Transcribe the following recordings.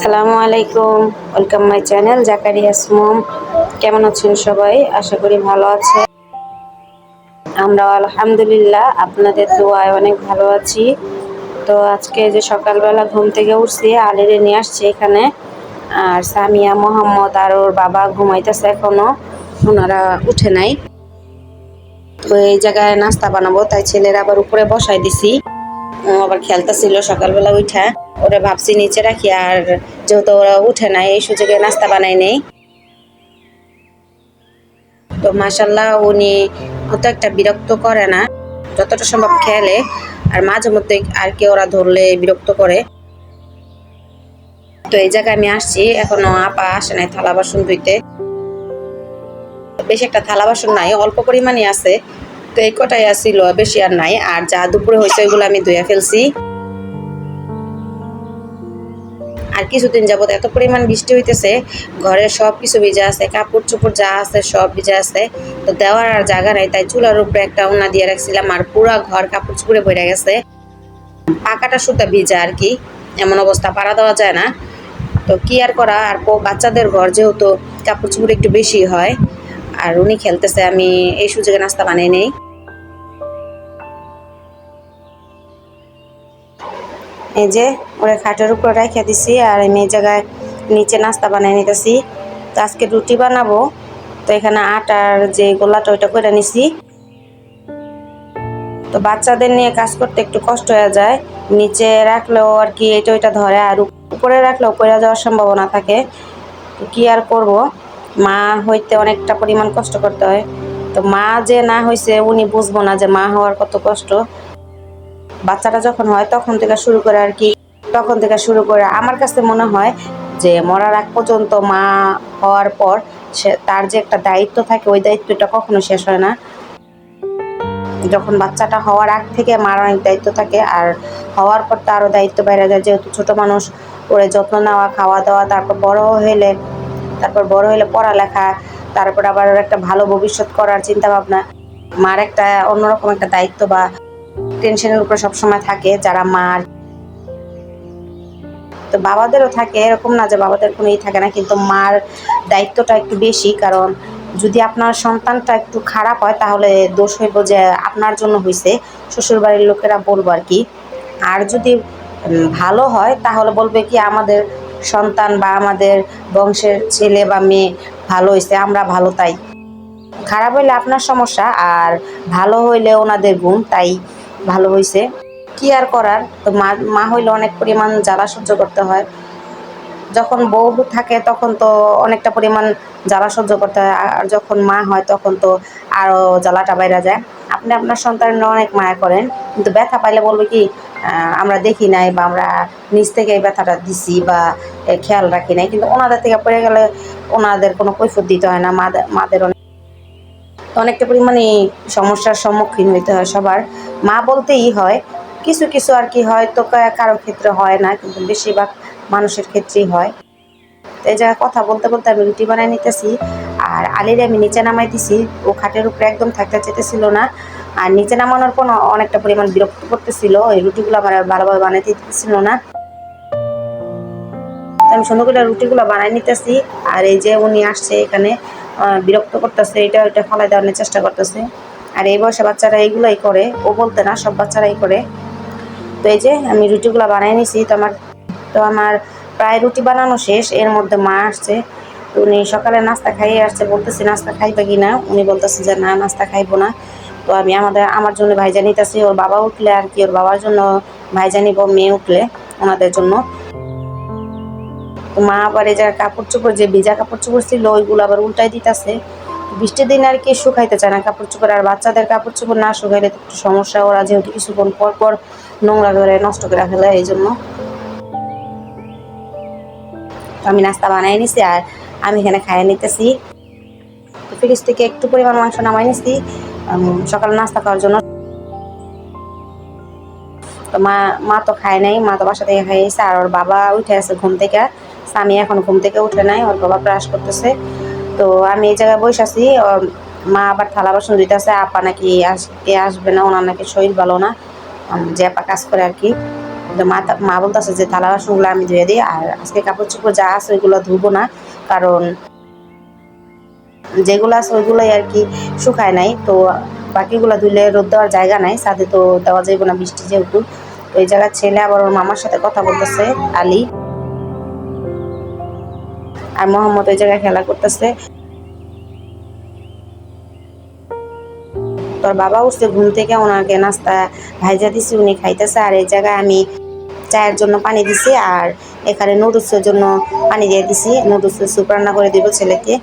আসসালামু আলাইকুম। Welcome my channel জাকারিয়াস মম কেমন আছেন সবাই? আশা করি ভালো আছে আমরা আলহামদুলিল্লাহ, আপনাদের দোয়ায় অনেক ভালো আছি। তো আজকে যে সকালবেলা ঘুম থেকে উঠছি, আলিরে নিয়ে আসছি এখানে। আর সামিয়া মোহাম্মদ আর ওর বাবা ঘুমাইতেছে এখনও, ওনারা উঠে নাই। তো এই জায়গায় নাস্তা বানাবো, তাই ছেলেরা আবার উপরে বসাই দিছি। আবার খেলতেছিল সকালবেলা উঠা। ওরা ভাবছি নিচে রাখি আর যেহেতু ওরা উঠে নাই, এই সুযোগে নাস্তা বানাই নেই। তো মাসাল্লাহ উনি অত একটা বিরক্ত করে না, যতটা সম্ভব খেলে, আর মাঝে মধ্যে আর কি ওরা ধরলে বিরক্ত করে। তো এই জায়গায় আমি আসছি, এখনও আপা আসে নাই থালা বাসন ধুইতে। বেশি একটা থালা বাসন নাই, অল্প পরিমাণে আছে। তো এই কটাই আসছিল বেশি আর নাই। আর যা দুপুরে হয়েছে ওইগুলো আমি ধুয়ে ফেলছি। আর কিছুদিন যাবত এত পরিমাণ বৃষ্টি হইতেছে, ঘরের সব কিছু ভিজা আছে, কাপড় চোপড় যা আছে সব ভিজা আছে, তো দেওয়ার আর জায়গা নাই, তাই চুলার উপরে একটা উনা দিয়ে রাখছিলাম আর পুরা ঘর কাপড় চুপড়ে ভরে গেছে। পাকাটা সুতা ভিজা আর কি, এমন অবস্থা, পাড়া দেওয়া যায় না। তো কি আর করা, আর বাচ্চাদের ঘর যেহেতু কাপড় চোপড় একটু বেশি হয়, আর উনি খেলতেছে, আমি এই সুযোগে নাস্তা বানিয়ে নেই। এই যে, ওরা খাটের উপর রেখে দিছি আর এই জায়গায় নিচে নাস্তা বানিয়ে নিতেছি। তো আজকে রুটি বানাবো। তো এখানে আটার যে গোলাটা, ওইটা করে নিছি। তো বাচ্চাদের নিয়ে কাজ করতে একটু কষ্ট হয়ে যায়। নিচে রাখলেও আর কি এটা ওইটা ধরে আর উপরে রাখলেও পড়ে যাওয়ার সম্ভাবনা থাকে। তো কি আর করব? মা হইতে অনেকটা পরিমাণ কষ্ট করতে হয়। তো মা যে না হয়েছে উনি বুঝব না যে মা হওয়ার কত কষ্ট। বাচ্চাটা যখন হয় তখন থেকে শুরু করে আর কি, তখন থেকে শুরু করে। আমার কাছে মনে হয় যে মরার আগ পর্যন্ত মা হওয়ার পর সে, তার যে একটা দায়িত্ব থাকে, ওই দায়িত্বটা কখনো শেষ হয় না। যখন বাচ্চাটা হওয়ার আগ থেকে মার অনেক দায়িত্ব থাকে, আর হওয়ার পর তারও দায়িত্ব বেড়ে যায়। যেহেতু ছোট মানুষ, ওরে যত্ন নেওয়া, খাওয়া দাওয়া, তারপর বড় হলে তারপর বড় হলে পড়ালেখা, তারপর আবার একটা ভালো ভবিষ্যৎ করার চিন্তা ভাবনা মার একটা অন্যরকম একটা দায়িত্ব বা টেনশনের উপরে সবসময় থাকে, যারা মার তো বাবাদেরও থাকে, এরকম না যে বাবাদের কোনো ই থাকে না, কিন্তু মার দায়িত্বটা একটু বেশি, কারণ যদি আপনার সন্তানটা একটু খারাপ হয়, তাহলে দোষ হইব যে আপনার জন্য হয়েছে শ্বশুরবাড়ির লোকেরা বলব আর কি। আর যদি ভালো হয়, তাহলে বলবে কি আমাদের সন্তান বা আমাদের বংশের ছেলে বা মেয়ে ভালো হয়েছে আমরা ভালো তাই। খারাপ হইলে আপনার সমস্যা, আর ভালো হইলে ওনাদের গুণ, তাই ভালো হয়েছে কি আর করার? তো মা মা হইলে অনেক পরিমাণ জ্বালা সহ্য করতে হয়। যখন বউ থাকে তখন তো অনেকটা পরিমাণ জ্বালা সহ্য করতে হয়। আর যখন মা হয় তখন তো আরও জ্বালাটা বাইরে যায়। আপনি আপনার সন্তানের অনেক মায়া করেন, কিন্তু ব্যথা পাইলে বলবে কি আমরা দেখি নাই বা আমরা নিজ থেকে ব্যথাটা দিছি বা খেয়াল রাখি নাই। কিন্তু ওনাদের থেকে পড়ে গেলে ওনাদের কোনো কৈফত দিতে হয় না। মাদের অনেক অনেকটা পরিমাণে সমস্যার সম্মুখীন হইতে হয় সবার। মা বলতেই হয়, কিছু কিছু আর কি হয়, তো কারও ক্ষেত্রে হয় না, কিন্তু বেশিরভাগ মানুষের ক্ষেত্রেই হয়। এই জায়গায় কথা বলতে বলতে আমি রুটি বানাই নিতেছি, আর আলিরে আমি নিচে নামাই দিছি। ও খাটের উপরে একদম থাকতে চেতেছিল না, আর নিচে নামানোর পর অনেকটা পরিমাণ বিরক্ত করতেছিল। এই রুটিগুলো আমার ভালোভাবে বানাইতে দিতেছিল না। আমি সুন্দর করে রুটিগুলো বানাই নিতেছি, আর এই যে উনি আসছে এখানে বিরক্ত করতেছে, এটা ওইটা ফলাই দেওয়ার চেষ্টা করতেছে। আর এই বয়সে বাচ্চারা এইগুলাই করে, ও বলতে না, সব বাচ্চারাই করে। তো এই যে আমি রুটিগুলো বানাই নিছি, তো আমার তো আমার প্রায় রুটি বানানো শেষ, এর মধ্যে মা আসছে। তো উনি সকালে নাস্তা খাইয়ে আসছে, বলতেছি, নাস্তা খাইবে কি না উনি বলতেছে যে, না, নাস্তা খাইবো না। তো আমি আমাদের আমার জন্য ভাইজা নিতেছি, ওর বাবা উঠলে আর কি, ওর বাবার জন্য ভাইজা নিব, মেয়ে উঠলে ওনাদের জন্য। মা আবার এই জায়গায় কাপড় চোপড় যে ভেজা কাপড় চোপড় ছিল, ওইগুলো আবার উল্টাই দিতেছে। বৃষ্টির দিন আর কি শুকাইতে চায় না কাপড় চোপড় আর বাচ্চাদের কাপড় চোপড় না শুকাইলে তো একটু সমস্যা, ওরা যেহেতু কিছুক্ষণ পর পর নোংরা করে নষ্ট করে ফেলে এই জন্য। আমি নাস্তা বানাই নিছি আর আমি এখানে খাইয়ে নিতেছি। ফ্রিজ থেকে একটু পরিমাণ মাংস নামাই নিছি সকালে নাস্তা খাওয়ার জন্য। তো মা মা তো খায় নাই, মা তো বাসা থেকে খাইয়েছে আর ওর বাবা উঠে আছে ঘুম থেকে। স্বামী এখন ঘুম থেকে উঠে নাই, ওর বাবা ব্রাশ করতেছে। তো আমি এই জায়গায় বসে আছি মা আবার থালা বাসন দিতেছে আপা নাকি আজকে আসবে না, ওনার নাকি শরীর ভালো না যে আপা কাজ করে আর কি। মা মা বলতেছে যে থালা বাসনগুলো আমি ধুয়ে দিই, আর আজকে কাপড় চোপড় যা আছে ওইগুলো ধুবো না, কারণ যেগুলো আছে ওইগুলোই আর কি শুকায় নাই। তো বাকিগুলো ধুলে রোদ দেওয়ার জায়গা নাই সাথে তো দেওয়া যাইব না বৃষ্টি যেহেতু। ওই জায়গার ছেলে আবার ওর মামার সাথে কথা বলতেছে, আলী। আর মোহাম্মদ ওই জায়গায় খেলা করতেছে। তোর বাবা উঠছে ঘুম থেকে, ওনাকে নাস্তা ভাইজা দিছি, উনি খাইতেছে। আর এই জায়গায় আমি চায়ের জন্য পানি দিছি আর এখানে নুডলসের জন্য পানি দিয়ে দিছি। নুডলসের স্যুপ রান্না করে দিব ছেলেকে।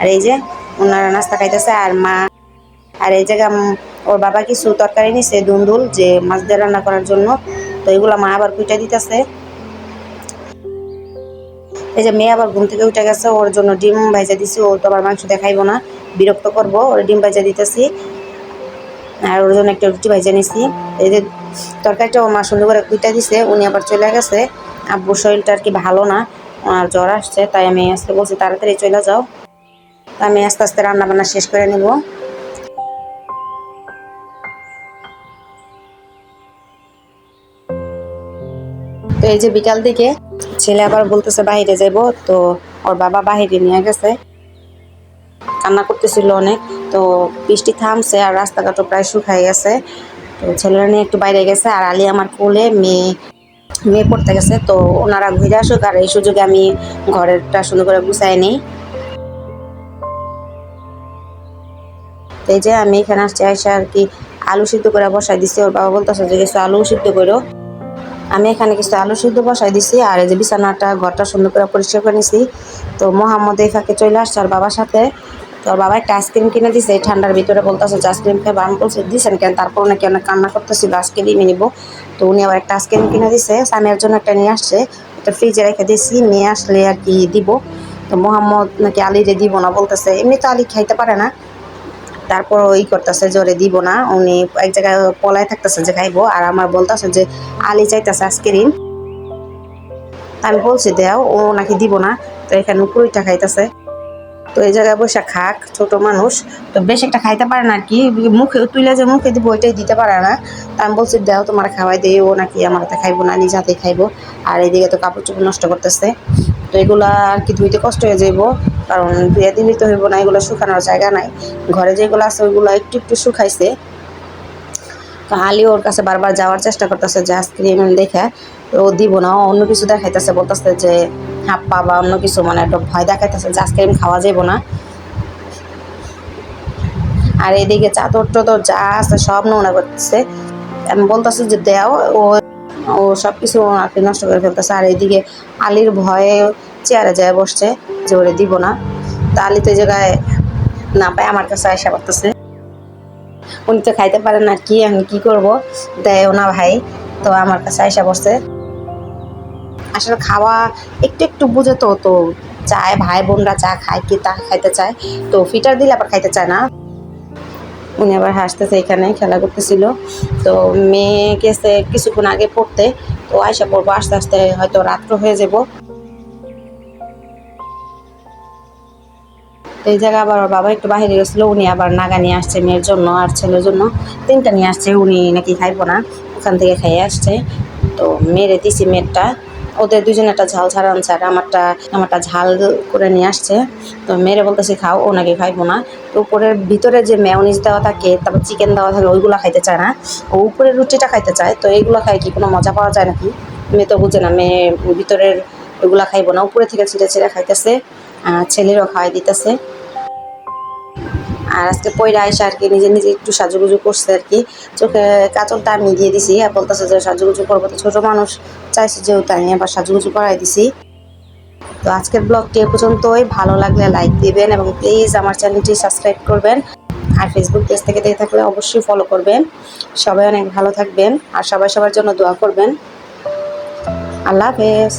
আর এই যে ওনারা নাস্তা খাইতেছে আর মা, আর এই জায়গা উম ওর বাবা কিছু তরকারি নিছে, দুন্দুল, যে মাছ দিয়ে রান্না করার জন্য। তো এগুলো মা আবার কুইটা দিতেছে। এই যে মেয়ে আবার ঘুম থেকে উঠে গেছে, ওর জন্য ডিম ভাইজা দিছি, ও তো আবার মাংস দেখাইবো না, বিরক্ত করব, ওর ডিম ভাইজা দিতেছি। আর ওর জন্য একটা রুটি ভাইজা নিছি। এই যে তরকারিটা ও মা সুন্দর করে কুইটা দিছে, উনি আবার চলে গেছে। আব্বুর শরীরটা আর কি ভালো না ওনার জ্বর আসছে, তাই আমি আজকে বলছি তাড়াতাড়ি চলে যাও। তা আমি আস্তে আস্তে রান্না বান্না শেষ করে নিব। এই যে বিকাল দিকে ছেলে আবার বলতেছে বাইরে যাব তো ওর বাবা বাইরে নিয়ে গেছে। কান্না করতেছিল অনেক, তো বৃষ্টি থামছে আর রাস্তাঘাটও প্রায় শুকাই গেছে। তো ছেলেরা নিয়ে একটু বাইরে গেছে আর আলী আমার কোলে মেয়ে মেয়ে পড়তে গেছে, তো ওনারা ঘুরে আসুক আর এই সুযোগে আমি ঘরেরটা সুন্দর করে গুছাই নিই। এই যে আমি এখানে আসছি আইসা আর কি আলু সিদ্ধ করে বসাই দিছি। ওর বাবা বলতেছে যে কিছু আলু সিদ্ধ করো। আমি এখানে কিছু আলু সিদ্ধ বসাই দিছি, আর এই যে বিছানাটা, ঘরটা সুন্দর করে পরিষ্কার করে নিছি। তো মোহাম্মদ এই ফাঁকে চলে আসছে আর বাবার সাথে। তো ওর বাবা একটা আইসক্রিম কিনে দিছে, এই ঠান্ডার ভিতরে বলতেছে যে আইসক্রিম খাই আমি বলছি দিছেন কেন? তারপর নাকি অনেক কান্না করতেছিল আইসক্রিমই নিব। তো উনি আবার একটা আইসক্রিম কিনে দিছে সামিয়ার জন্য একটা নিয়ে আসছে। একটা ফ্রিজে রেখে দিয়েছি নিয়ে আসলে আর কি দিব। তো মোহাম্মদ নাকি আলিরে দিব না বলতেছে, এমনি তো আলি খাইতে পারে না। তারপর ওই করতেছে, জোরে দিব না। উনি এক জায়গায় পলায় থাকতেছে যে খাইবো, আর আমার বলতেছে যে, আলি চাইতেছে আইসক্রিম। আমি বলছি, দেও, ও নাকি দিব না। তো এখানে কুড়িটা খাইতেছে। তো এই জায়গায় বসে খাক, ছোট মানুষ। তো বেশ একটা খাইতে পারে না কি। মুখে তুলে যে মুখে দিব, ওইটাই দিতে পারে না। তা আমি বলছি, দেও, তোমার খাওয়াই দেই, ও নাকি আমার খাইবো না, নিজ হাতে খাইবো। আর এইদিকে তো কাপড় চোপড় নষ্ট করতেছে। তো এগুলা আর কি ধুইতে কষ্ট হয়ে যাইবো, কারণ ধুয়ে দিলেই তো হইব না, এগুলো শুকানোর জায়গা নাই। ঘরে যেগুলো আছে ওইগুলো একটু একটু শুকাইছে। তো আলি ওর কাছে বারবার যাওয়ার চেষ্টা করতেছে যে আইসক্রিম দেখে ও দিব না অন্য কিছু দেখাইতেছে, বলতেছে যে, হাপ্পা বা অন্য কিছু মানে একটা ভয় দেখাইতেছে যে আইসক্রিম খাওয়া যাব না। আর এদিকে চাদর টাদর যা আছে সব নোংরা করতেছে। আমি বলতেছি যে, দেও, ও ও সব কিছু কি নষ্ট করে ফেলতেছে। আর এইদিকে আলির ভয়ে চেয়ারে যায় বসছে যে ওরে দিব না। তা আলি তো জায়গায় না পায়, আমার কাছে আসা করতেছে। উনি তো খাইতে পারেন না, কি আমি কি করব? দেয়ও না ভাই, তো আমার কাছে আইসা বসছে। আসলে খাওয়া একটু একটু বুঝে তো তো চায় ভাই বোনরা চা খায় কি তা খাইতে চায়। তো ফিটার দিলে আবার খাইতে চায় না। উনি আবার হাসতেছে এখানে, খেলা করতেছিল। তো মেয়ে গেছে কিছুক্ষণ আগে পড়তে, তো আয়সা পড়ব, আস্তে আস্তে হয়তো রাত্র হয়ে যাব। এই জায়গায় আবার ওর বাবা একটু বাইরে গেছিল, উনি আবার নাগা নিয়ে আসছে মেয়ের জন্য আর ছেলের জন্য। তিনটা নিয়ে আসছে, উনি নাকি খাইবো না, ওখান থেকে খাইয়ে আসছে। তো মেরে দিছি মেয়েরটা। ওদের দুজনেরটা ঝাল ছাড়া আনছে আমারটা আমারটা ঝাল করে নিয়ে আসছে। তো মেরে বলতেছি, খাও, ও নাকি খাইবো না। তো উপরের ভিতরে যে মেয়নিজ দেওয়া থাকে, তারপর চিকেন দেওয়া থাকে, ওইগুলো খাইতে চায় না। ও উপরের রুটিটা খাইতে চায়, তো এইগুলো খাই কি, কোনো মজা পাওয়া যায় নাকি? মেয়ে তো বুঝে না, মেয়ে ভিতরের ওইগুলা খাইবো না, উপরে থেকে ছিঁড়ে ছিঁড়ে খাইতেছে ছেলেরও খাওয়াই দিতেছে। আর আজকে পয়রা আইসা আর কি নিজে নিজে একটু সাজুগুজু করছে আর কি। চোখে কাজলটা আমি দিয়ে দিছি। আর বলতেছে যে সাজুগুজু করব তো ছোটো মানুষ চাইছে যেহেতু আমি আবার সাজুগুজু করাই দিছি। তো আজকের ব্লগটি এ পর্যন্তই। ভালো লাগলে লাইক দিবেন এবং প্লিজ আমার চ্যানেলটি সাবস্ক্রাইব করবেন। আর ফেসবুক পেজ থেকে দেখে থাকলে অবশ্যই ফলো করবেন। সবাই অনেক ভালো থাকবেন। আর সবাই সবার জন্য দোয়া করবেন। আল্লাহ হাফেজ।